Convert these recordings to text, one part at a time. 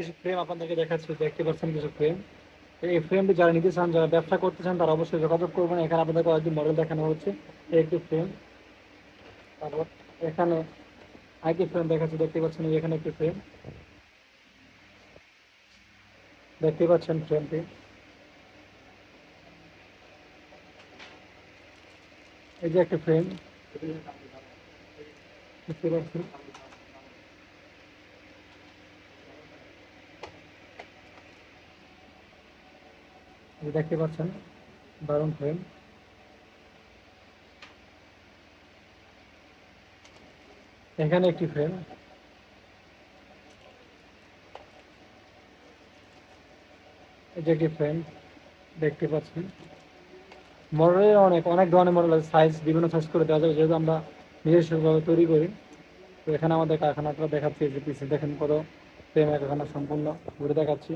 কিছু ফ্রেম আপনাদেরকে দেখাচ্ছি দেখতে পাচ্ছেন কিছু ফ্রেম এই ফ্রেমটি যারা নিতে চান, যারা ব্যবসা করতে চান, তারা অবশ্যই যোগাযোগ করবেন। এখানে আপনাদের কয়েকটি মডেল দেখানো হচ্ছে। এই একটি ফ্রেম তারপর এখানে আরেকটি ফ্রেম দেখাচ্ছি। দেখতে পাচ্ছেন এখানে একটি ফ্রেম দেখতে পাচ্ছেন ফ্রেমটি এই যে একটা ফ্রেম দেখতে পাচ্ছেন। দেখতে পাচ্ছেন, দারুণ ফ্রেম এখানে একটি ফ্রেম যে একটি ফ্রেম দেখতে পাচ্ছেন। মডেলের অনেক অনেক ধরনের মডেল আছে সাইজ বিভিন্ন সাইজ করে দেওয়া যাবে, যেহেতু আমরা নিজস্বভাবে তৈরি করি। তো এখানে আমাদের কারখানাটা দেখাচ্ছি যে পিছিয়ে দেখেন কত ফ্রেম কারখানা সম্পূর্ণ ঘুরে দেখাচ্ছি।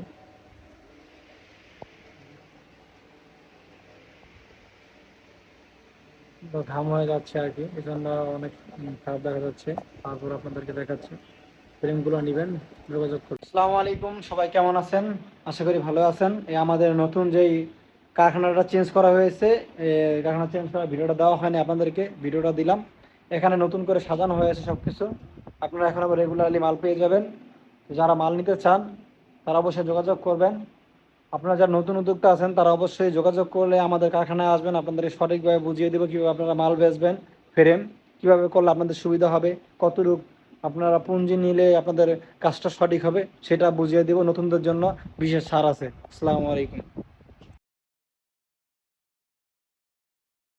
ঘাম হয়ে যাচ্ছে আর কি এই জন্য অনেক খারাপ দেখা যাচ্ছে। তারপর আপনাদেরকে দেখাচ্ছি। ফ্রেমগুলো নেবেন, যোগাযোগ করুন। আসসালামু আলাইকুম, সবাই কেমন আছেন? আশা করি ভালো আছেন। এই আমাদের নতুন যেই কারখানাটা চেঞ্জ করা হয়েছে কারখানা চেঞ্জ করা ভিডিওটা দেওয়া হয়নি আপনাদেরকে, ভিডিওটা দিলাম। এখানে নতুন করে সাজানো হয়েছে সব কিছু আপনারা এখন আবার রেগুলারলি মাল পেয়ে যাবেন। যারা মাল নিতে চান, তারা অবশ্যই যোগাযোগ করবেন। আপনারা যারা নতুন উদ্যোক্তা আছেন, তারা অবশ্যই যোগাযোগ করলে আমাদের কারখানায় আসবেন। আপনাদের সঠিকভাবে বুঝিয়ে দেবো কীভাবে আপনারা মাল বেচবেন, ফ্রেম কীভাবে করলে আপনাদের সুবিধা হবে, কতটুক আপনারা পুঁজি নিলে আপনাদের কাজটা সঠিক হবে, সেটা বুঝিয়ে দেবো নতুনদের জন্য। বিশেষ ছাড় আছে। আসসালামু আলাইকুম।